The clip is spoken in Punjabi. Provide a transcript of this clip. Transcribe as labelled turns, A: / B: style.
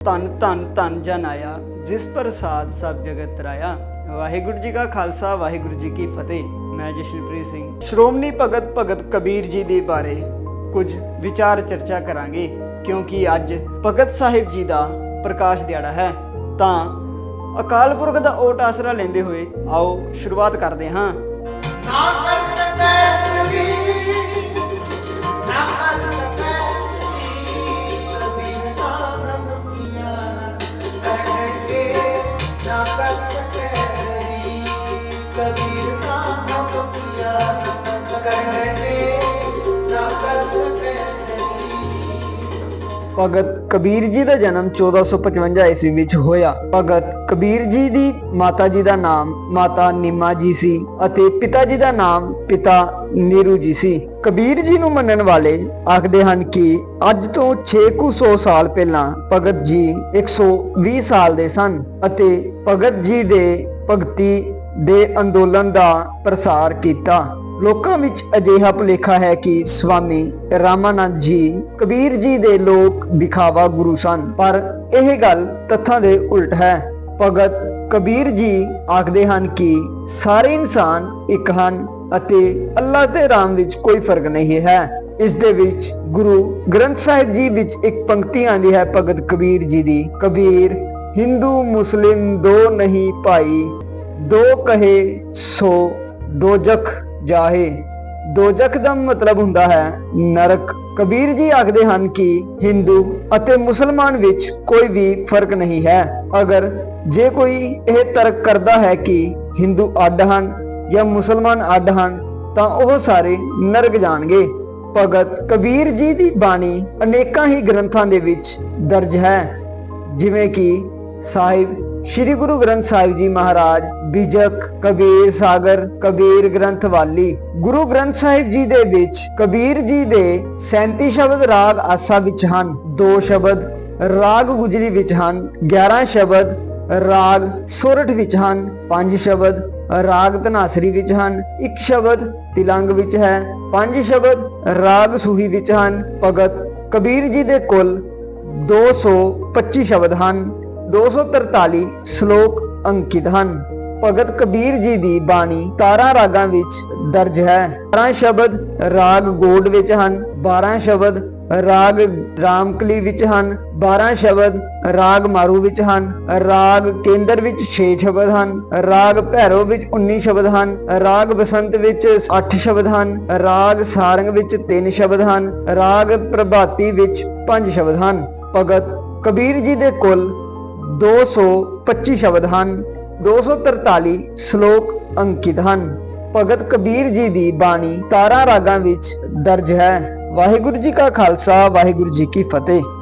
A: ਧੰਨ ਧੰਨ ਧੰਨ ਜਨ ਆਇਆ, ਜਿਸ ਪ੍ਰਸਾਦ ਸਭ ਜਗਤ ਤਰਾਇਆ। ਵਾਹਿਗੁਰੂ ਜੀ ਕਾ ਖਾਲਸਾ, ਵਾਹਿਗੁਰੂ ਜੀ ਕੀ ਫਤਿਹ। ਮੈਂ ਜਸ਼ਨਪ੍ਰੀਤ ਸਿੰਘ। ਸ਼੍ਰੋਮਣੀ ਭਗਤ ਭਗਤ ਕਬੀਰ ਜੀ ਦੇ ਬਾਰੇ ਕੁਝ ਵਿਚਾਰ ਚਰਚਾ ਕਰਾਂਗੇ, ਕਿਉਂਕਿ ਅੱਜ ਭਗਤ ਸਾਹਿਬ ਜੀ ਦਾ ਪ੍ਰਕਾਸ਼ ਦਿਹਾੜਾ ਹੈ। ਤਾਂ ਅਕਾਲ ਪੁਰਖ ਦਾ ਓਟ ਆਸਰਾ ਲੈਂਦੇ ਹੋਏ ਆਓ ਸ਼ੁਰੂਆਤ ਕਰਦੇ ਹਾਂ।
B: ਨਾ ਕਰ ਸਕੈ
A: ਭਗਤ ਕਬੀਰ ਜੀ ਦਾ ਜਨਮ 1455 ਈਸਵੀ ਵਿੱਚ ਹੋਇਆ। ਭਗਤ ਕਬੀਰ ਜੀ ਦੀ ਮਾਤਾ ਜੀ ਦਾ ਨਾਮ ਮਾਤਾ ਨਿਮਾ ਜੀ ਸੀ ਅਤੇ ਪਿਤਾ ਜੀ ਦਾ ਨਾਮ ਪਿਤਾ ਨੀਰੂ ਜੀ ਸੀ। ਕਬੀਰ ਜੀ ਨੂੰ ਮੰਨਣ ਵਾਲੇ ਆਖਦੇ ਹਨ ਕਿ ਅੱਜ ਤੋਂ 600 ਸਾਲ ਪਹਿਲਾਂ ਭਗਤ ਜੀ 120 ਸਾਲ ਦੇ ਸਨ ਅਤੇ ਭਗਤ ਜੀ ਦੇ ਭਗਤੀ ਦੇ ਅੰਦੋਲਨ ਦਾ ਪ੍ਰਸਾਰ ਕੀਤਾ। ਲੋਕਾਂ ਵਿੱਚ ਅਜਿਹਾ ਭੁਲੇਖਾ ਹੈ ਕਿ ਸਵਾਮੀ ਰਾਮਾਨੰਦ ਜੀ, ਕਬੀਰ ਜੀ ਦੇ ਲੋਕ ਦਿਖਾਵਾ ਗੁਰੂ ਸਨ। ਪਰ ਇਹ ਗੱਲ ਤੱਥਾਂ ਦੇ ਉਲਟ ਹੈ। ਭਗਤ ਕਬੀਰ ਜੀ ਆਖਦੇ ਹਨ ਕਿ ਸਾਰੇ ਇਨਸਾਨ ਇੱਕ ਹਨ ਅਤੇ ਅੱਲਾਹ ਤੇ ਰਾਮ ਵਿੱਚ ਕੋਈ ਫ਼ਰਕ ਨਹੀਂ ਹੈ। ਇਸ ਦੇ ਵਿੱਚ ਗੁਰੂ ਗ੍ਰੰਥ ਸਾਹਿਬ ਜੀ ਵਿੱਚ ਇੱਕ ਪੰਕਤੀ ਆਂਦੀ ਹੈ, ਭਗਤ ਕਬੀਰ ਜੀ ਦੀ। ਕਬੀਰ, ਹਿੰਦੂ, ਮੁਸਲਿਮ ਦੋ ਨਹੀਂ ਭਾਈ ਦੋ ਕਹੇ ਸੋ ਦੋਜਖ ਜਾਹੇ। ਦੋਜਖ ਦਾ ਮਤਲਬ ਹੁੰਦਾ ਹੈ, ਨਰਕ। ਕਬੀਰ ਜੀ ਆਖਦੇ ਹਨ ਕਿ ਹਿੰਦੂ ਅਤੇ ਮੁਸਲਮਾਨ ਵਿੱਚ ਕੋਈ ਵੀ ਫ਼ਰਕ ਨਹੀਂ ਹੈ। ਅਗਰ ਜੇ ਕੋਈ ਇਹ ਤਰਕ ਕਰਦਾ ਹੈ ਕਿ ਹਿੰਦੂ ਅੱਡ ਹਨ ਜਾਂ ਮੁਸਲਮਾਨ ਅੱਡ ਹਨ, ਤਾਂ ਉਹ ਸਾਰੇ ਨਰਕ ਜਾਣਗੇ। ਭਗਤ ਕਬੀਰ ਜੀ ਦੀ ਬਾਣੀ ਅਨੇਕਾਂ ਹੀ ਗ੍ਰੰਥਾਂ ਦੇ ਵਿੱਚ ਦਰਜ ਹੈ। ਜਿਵੇਂ ਕਿ ਸਾਹਿਬ, ਸ੍ਰੀ ਗੁਰੂ ਗ੍ਰੰਥ ਸਾਹਿਬ ਜੀ ਮਹਾਰਾਜ, ਬਿਜਕ, ਕਬੀਰ ਸਾਗਰ, ਕਬੀਰ ਗ੍ਰੰਥ ਵਾਲੀ, ਗੁਰੂ ਗ੍ਰੰਥ ਸਾਹਿਬ ਜੀ ਦੇ ਵਿੱਚ ਕਬੀਰ ਜੀ ਦੇ 37 ਸ਼ਬਦ ਰਾਗ ਆਸਾ ਵਿੱਚ ਹਨ, ਦੋ ਸ਼ਬਦ ਰਾਗ ਗੁਜਰੀ ਵਿੱਚ ਹਨ 11 ਸ਼ਬਦ ਰਾਗ ਸੋਰਠ ਵਿੱਚ ਹਨ, ਪੰਜ ਸ਼ਬਦ ਰਾਗ ਧਨਾਸਰੀ ਵਿੱਚ ਹਨ, ਇੱਕ ਸ਼ਬਦ ਤਿਲੰਗ ਵਿੱਚ ਹੈ, ਪੰਜ ਸ਼ਬਦ ਰਾਗ ਸੂਹੀ ਵਿੱਚ ਹਨ, ਭਗਤ ਕਬੀਰ ਜੀ ਦੇ ਕੁੱਲ 225 ਸ਼ਬਦ ਹਨ। 243 ਸ਼ਲੋਕ ਅੰਕਿਤ ਹਨ। ਭਗਤ ਕਬੀਰ ਜੀ ਦੀ ਬਾਣੀ 17 ਰਾਗਾਂ ਵਿੱਚ ਦਰਜ ਹੈ। 12 ਸ਼ਬਦ ਰਾਗ ਗੋਡ ਵਿੱਚ ਹਨ 12 ਸ਼ਬਦ ਰਾਗ ਰਾਮਕਲੀ ਵਿੱਚ ਹਨ 12 ਸ਼ਬਦ ਰਾਗ ਮਾਰੂ ਵਿੱਚ ਹਨ, ਰਾਗ ਕੇਂਦਰ ਵਿੱਚ 6 ਸ਼ਬਦ ਹਨ, ਰਾਗ ਭੈਰੋ ਵਿੱਚ 19 ਸ਼ਬਦ ਹਨ, ਰਾਗ ਬਸੰਤ ਵਿੱਚ 8 ਸ਼ਬਦ ਹਨ, ਰਾਗ ਸਾਰੰਗ ਵਿੱਚ 3 ਸ਼ਬਦ ਹਨ, ਰਾਗ ਪ੍ਰਭਾਤੀ ਵਿੱਚ 5 ਸ਼ਬਦ ਹਨ। ਭਗਤ ਕਬੀਰ ਜੀ ਦੇ ਕੁੱਲ 225 ਸ਼ਬਦ ਹਨ 243 ਸ਼ਲੋਕ ਅੰਕਿਤ ਹਨ। ਭਗਤ ਕਬੀਰ ਜੀ ਦੀ ਬਾਣੀ 17 ਰਾਗਾਂ ਵਿੱਚ ਦਰਜ ਹੈ। ਵਾਹਿਗੁਰੂ ਜੀ ਕਾ ਖਾਲਸਾ, ਵਾਹਿਗੁਰੂ ਜੀ ਕੀ ਫਤਿਹ।